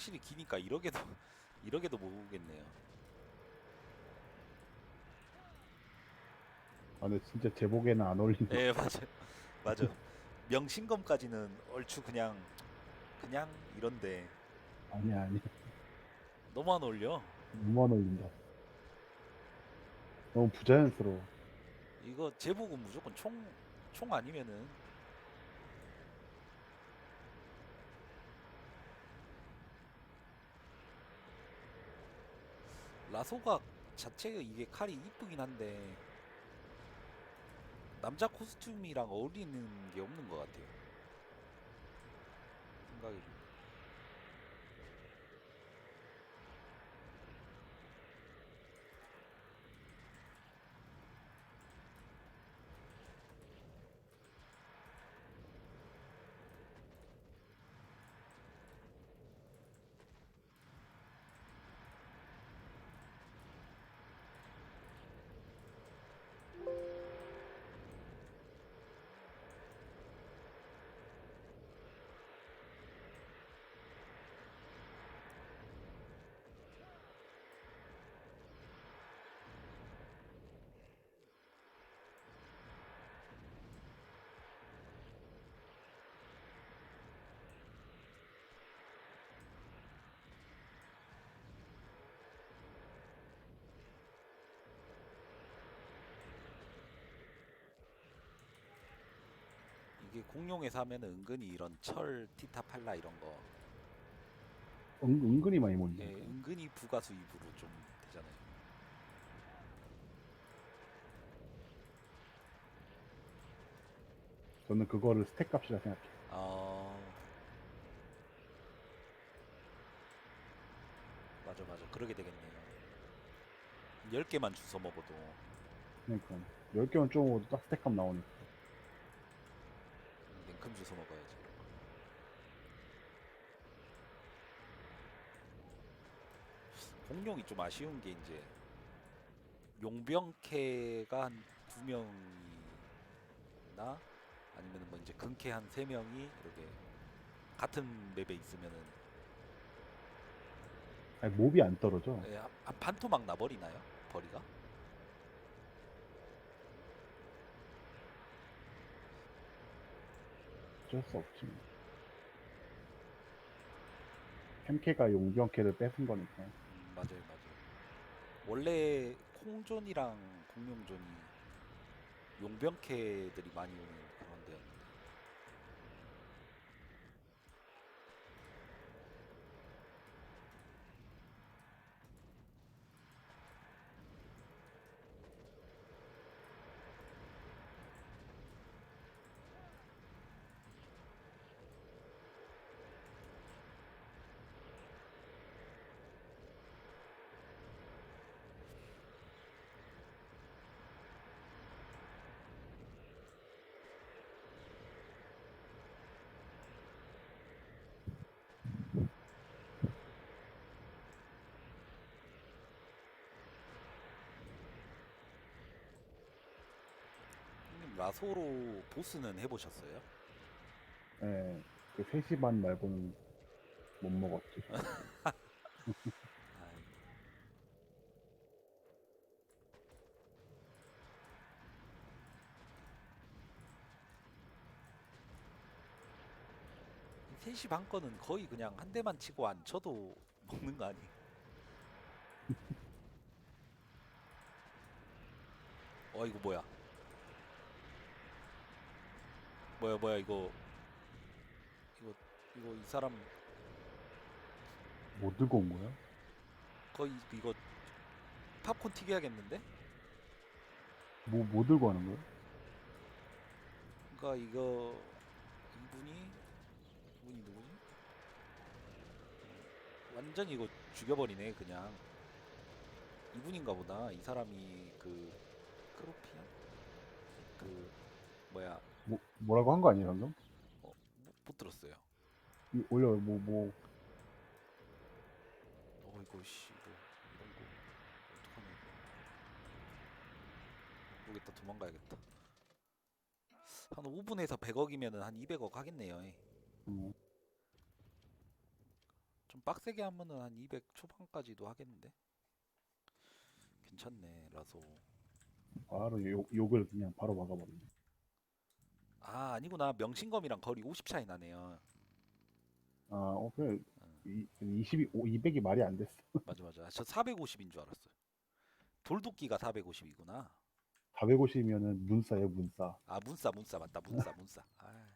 확실히 기니까 이러게도 이러게도 모르겠네요. 아 근데 진짜 제복에는 안 어울린다. 예 맞아 맞아. 명신검까지는 얼추 그냥 그냥 이런데 아니야 아니야. 너무 안 어울려. 너무 안 어울린다. 너무 부자연스러워. 이거 제복은 무조건 총 총 아니면은 라소가 자체가 이게 칼이 이쁘긴 한데 남자 코스튬이랑 어울리는 게 없는 것 같아요. 생각이 좀. 이게 공룡에서 하면은 은근히 이런 철, 티타팔라 이런 거 은, 은근히 많이 몰린다. 예, 은근히 부가 수 입으로 좀 되잖아요. 저는 그거를 스택 값이라 생각해. 어... 맞아 맞아 그러게 되겠네요. 10개만 주워 먹어도 그러니까 10개만 좀 먹어도 딱 스택 값 나오니까. 냉큼 주워 먹어야지. 공룡이 좀 아쉬운 게 이제 용병캐가 한 두 명이나 아니면 뭐 이제 근캐 한 세 명이 이렇게 같은 맵에 있으면은 아니 몹이 안 떨어져. 예, 한- 한 반토막 나버리나요? 버리가? 어쩔 수 없지. 햄캐가 용병캐를 뺏은 거니까. 음, 맞아요, 맞아요. 원래 콩존이랑 공룡존이 용병캐들이 많이 오는 라소로 보스는 해보셨어요? 예, 그 3시 반 말고는 못 먹었지. 아이, 이 3시 반 거는 거의 그냥 한 대만 치고 안 쳐도 먹는 거 아니? 어 이거 뭐야? 뭐야 뭐야 이거 이거 이거 이 사람 뭐 들고 온 거야? 거의 이거 팝콘 튀겨야겠는데? 뭐, 뭐 들고 하는 거야? 그러니까 이거 이분이 이분이 누구지? 완전 이거 죽여버리네 그냥 이분인가 보다 이 사람이 그 크로피안 그 뭐야 뭐, 뭐라고 한 거 아니야, 방금? 못, 못 들었어요 이, 올려, 뭐, 뭐, 어 이거 씨 이거 이런 거 어떡하냐 이거 모르겠다 도망가야겠다 한 5분에서 100억이면은 한 200억 하겠네요 예. 어, 좀좀 빡세게 하면은 한 200 초반까지도 하겠는데. 괜찮네 라소. 바로 욕, 욕을 그냥 바로 막아버리네. 아 아니구나 명신검이랑 거리 50 차이 나네요. 아, 어, 그래. 어, 이, 20이, 200이 말이 안 됐어. 맞아 맞아. 저 450인 줄 알았어요. 돌도끼가 450이구나. 450이면은 문싸예요, 문싸. 아 문싸 문싸 맞다 문싸 문싸. 아